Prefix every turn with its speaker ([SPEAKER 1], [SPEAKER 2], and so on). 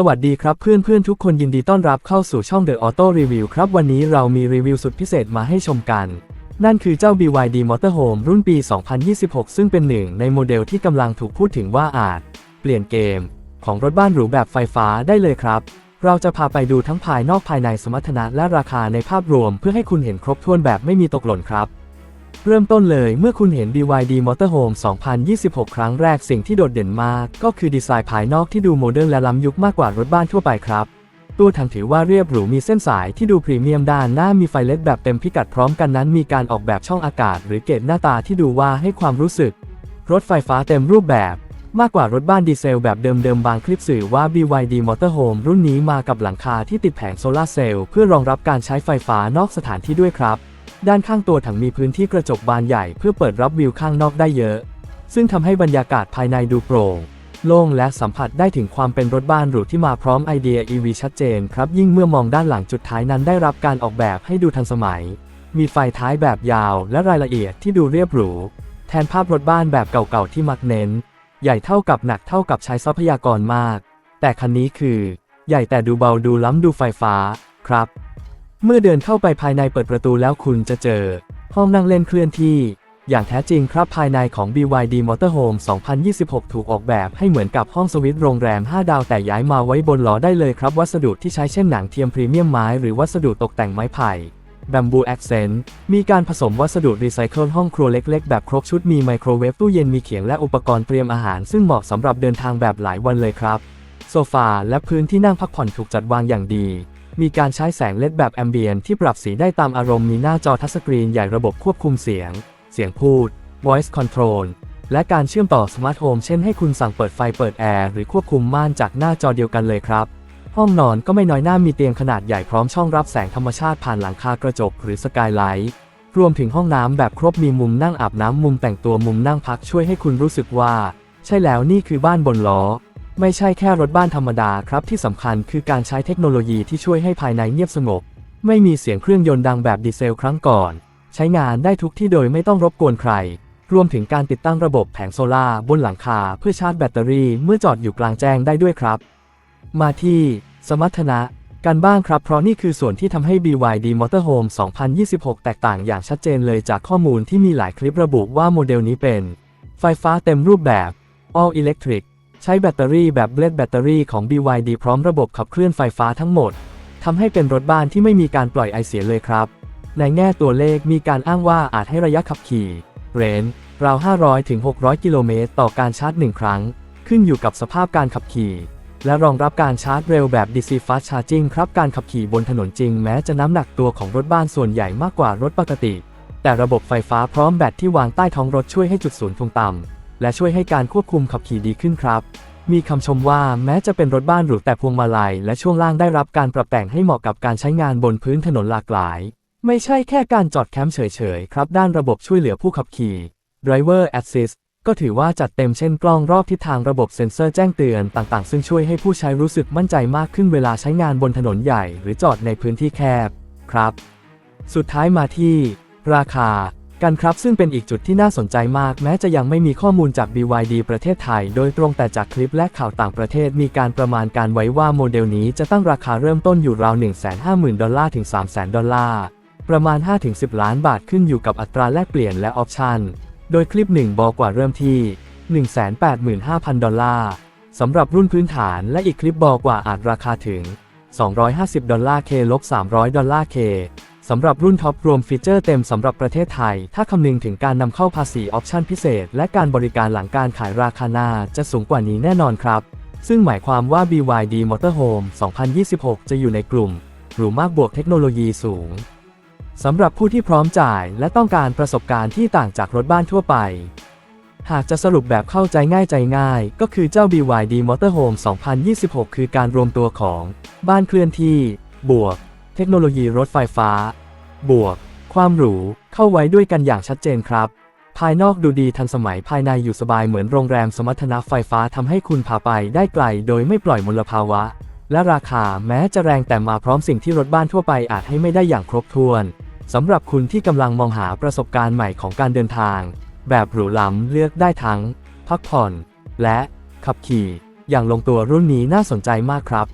[SPEAKER 1] สวัสดีครับเพื่อนเพื่อนทุกคนยินดีต้อนรับเข้าสู่ช่อง The Auto Review ครับวันนี้เรามีรีวิวสุดพิเศษมาให้ชมกัน นั่นคือเจ้า BYD Motorhome รุ่นปี 2026 ซึ่งเป็นหนึ่งในโมเดลที่กำลังถูกพูดถึงว่าอาจ เปลี่ยนเกม ของรถบ้านหรูแบบไฟฟ้าได้เลยครับ เราจะพาไปดูทั้งภายนอกภายในสมรรถนะและราคาในภาพรวม เพื่อให้คุณเห็นครบถ้วนแบบไม่มีตกหล่นครับ เริ่มต้นเลยเมื่อคุณเห็น BYD Motorhome 2026 ครั้งแรกสิ่งที่โดดเด่นมาก ก็คือดีไซน์ภายนอกที่ดูโมเดิร์นและล้ำยุคมากกว่ารถบ้านทั่วไปครับ ตัวถังถือว่าเรียบหรูมีเส้นสายที่ดูพรีเมียมด้านหน้ามีไฟเลดแบบเต็มพิกัดพร้อมกันนั้นมีการออกแบบช่องอากาศ หรือเกจหน้าตาที่ดูว่าให้ความรู้สึก รถไฟฟ้าเต็มรูปแบบ มากกว่ารถบ้านดีเซลแบบเดิมๆบางคลิปสื่อว่า BYD Motorhome รุ่นนี้มากับหลังคาที่ติดแผงโซลาร์เซลล์เพื่อรองรับการใช้ไฟฟ้านอกสถานที่ด้วยครับ ด้านข้างตัวถังมีพื้นที่กระจกบานใหญ่เพื่อเปิดรับวิวข้างนอกได้เยอะ ซึ่งทำให้บรรยากาศภายในดูโปร่งโล่งและสัมผัสได้ถึงความเป็นรถบ้านหรูที่มาพร้อมไอเดีย EV ชัดเจนครับ ยิ่งเมื่อมองด้านหลังจุดท้ายนั้นได้รับการออกแบบให้ดูทันสมัย มีไฟท้ายแบบยาวและรายละเอียดที่ดูเรียบหรู แทนภาพรถบ้านแบบเก่าๆที่มักเน้น ใหญ่เท่ากับหนักเท่ากับใช้ทรัพยากรมาก แต่คันนี้คือ ใหญ่แต่ดูเบาดูล้ำดูไฟฟ้า ครับ เมื่อเดินเข้าไปภายในเปิดประตูแล้วคุณจะเจอ ห้องนั่งเล่นเคลื่อนที่ อย่างแท้จริงครับภายในของ BYD Motorhome 2026 ถูกออกแบบให้เหมือนกับห้องสวิตโรงแรม 5 ดาวแต่ย้ายมาไว้บนล้อได้เลยครับ วัสดุที่ใช้เช่นหนังเทียมพรีเมียมไม้หรือวัสดุตกแต่งไม้ไผ่ b บมบูแอคเซนต์มีการผสมวัสดุรีไซเคิลห้องครัวเล็กๆ แบบครบชุดมีไมโครเวฟตู้เย็นมีเขียงและอุปกรณ์เตรียมอาหาร ซึ่งเหมาะสำหรับเดินทางแบบหลายวันเลยครับ โซฟาและพื้นที่นั่งพักผ่อนถูกจัดวางอย่างดี มีการใช้แสงเลดแบบแอมเบียนที่ปรับสีได้ตามอารมณ์มีหน้าจอทัชสกรีนใหญ่ระบบควบคุมเสียง เสียงพูด voice control และการเชื่อมต่อสมาร์ทโฮมเช่นให้คุณสั่งเปิดไฟเปิดแอร์หรือควบคุมม่านจากหน้าจอเดียวกันเลยครับ ห้องนอนก็ไม่น้อยหน้ามีเตียงขนาดใหญ่พร้อมช่องรับแสงธรรมชาติผ่านหลังคากระจกหรือสกายไลท์รวมถึงห้องน้ำแบบครบมีมุมนั่งอาบน้ำมุมแต่งตัวมุมนั่งพักช่วยให้คุณรู้สึกว่า ใช่แล้วนี่คือบ้านบนล้อ ไม่ใช่แค่รถบ้านธรรมดาครับที่สำคัญคือการใช้เทคโนโลยีที่ช่วยให้ภายในเงียบสงบ ไม่มีเสียงเครื่องยนต์ดังแบบดีเซลครั้งก่อน ใช้งานได้ทุกที่โดยไม่ต้องรบกวนใคร รวมถึงการติดตั้งระบบแผงโซลาร์บนหลังคาเพื่อชาร์จแบตเตอรี่เมื่อจอดอยู่กลางแจ้งได้ด้วยครับ มาที่สมรรถนะกันบ้างครับ เพราะนี่คือส่วนที่ทำให้ BYD Motorhome 2026 แตกต่างอย่างชัดเจนเลยจากข้อมูลที่มีหลายคลิประบุว่าโมเดลนี้เป็น ไฟฟ้าเต็มรูปแบบ All Electric ใช้แบตเตอรี่แบบเบลดแบตเตอรี่ของ BYD พร้อมระบบขับเคลื่อนไฟฟ้าทั้งหมดทำให้เป็นรถบ้านที่ไม่มีการปล่อยไอเสียเลยครับ ในแง่ตัวเลขมีการอ้างว่าอาจให้ระยะขับขี่เรนราว 500 ถึง 600 กิโลเมตรต่อการชาร์จ 1 ครั้ง ขึ้นอยู่กับสภาพการขับขี่ และรองรับการชาร์จเร็วแบบ DC Fast Charging ครับการขับขี่บนถนนจริงแม้จะน้ำหนักตัวของรถบ้านส่วนใหญ่มากกว่ารถปกติ แต่ระบบไฟฟ้าพร้อมแบตที่วางใต้ท้องรถช่วยให้จุดศูนย์ทวงต่ำ และช่วยให้การควบคุมขับขี่ดีขึ้นครับ มีคำชมว่าแม้จะเป็นรถบ้านหรูแต่พวงมาลัย และช่วงล่างได้รับการปรับแต่งให้เหมาะกับการใช้งานบนพื้นถนนหลากหลาย ไม่ใช่แค่การจอดแคมป์เฉยๆครับ ด้านระบบช่วยเหลือผู้ขับขี่ Driver Assist ก็ถือว่าจัดเต็มเช่นกล้องรอบทิศทางระบบเซ็นเซอร์แจ้งเตือนต่างๆ ซึ่งช่วยให้ผู้ใช้รู้สึกมั่นใจมากขึ้นเวลาใช้งานบนถนนใหญ่ หรือจอดในพื้นที่แคบ ครับ สุดท้ายมาที่ ราคา กันครับ ซึ่งเป็นอีกจุดที่น่าสนใจมาก แม้จะยังไม่มีข้อมูลจาก BYD ประเทศไทย โดยตรงแต่จากคลิปและข่าวต่างประเทศมีการประมาณการไว้ว่าโมเดลนี้จะตั้งราคาเริ่มต้นอยู่ราว 150,000 ดอลลาร์ถึง 300,000 ดอลลาร์ ประมาณ 5-10 ล้านบาทขึ้นอยู่กับอัตราแลกเปลี่ยนและออปชันโดยคลิป1บอกว่าเริ่มที่ 185,000 ดอลลาร์สำหรับรุ่นพื้นฐานและอีกคลิปบอกว่าอาจราคาถึง 250 ดอลลาร์เคลบ300 ดอลลาร์เค สำหรับรุ่นท็อปรวมฟีเจอร์เต็มสำหรับประเทศไทย ถ้าคำนึงถึงการนำเข้าภาษีออปชั่นพิเศษ และการบริการหลังการขายราคาหน้าจะสูงกว่านี้แน่นอนครับ ซึ่งหมายความว่า BYD Motorhome 2026 จะอยู่ในกลุ่ม หรูมากบวกเทคโนโลยีสูงสำหรับผู้ที่พร้อมจ่ายและต้องการประสบการณ์ที่ต่างจากรถบ้านทั่วไป หากจะสรุปแบบเข้าใจง่ายใจง่าย ก็คือเจ้า BYD Motorhome 2026 คือการรวมตัวของ บ้านเคลื่อนที่ บวก เทคโนโลยีรถไฟฟ้า บวก ความหรูเข้าไว้ด้วยกันอย่างชัดเจนครับ ภายนอกดูดีทันสมัยภายในอยู่สบายเหมือนโรงแรมสมรรถนะไฟฟ้าทำให้คุณพาไปได้ไกลโดยไม่ปล่อยมลภาวะ และราคาแม้จะแรงแต่มาพร้อมสิ่งที่รถบ้านทั่วไปอาจให้ไม่ได้อย่างครบถ้วนสำหรับคุณที่กำลังมองหาประสบการณ์ใหม่ของการเดินทาง แบบหรูหราเลือกได้ทั้ง พักผ่อน และขับขี่ อย่างลงตัวรุ่นนี้น่าสนใจมากครับ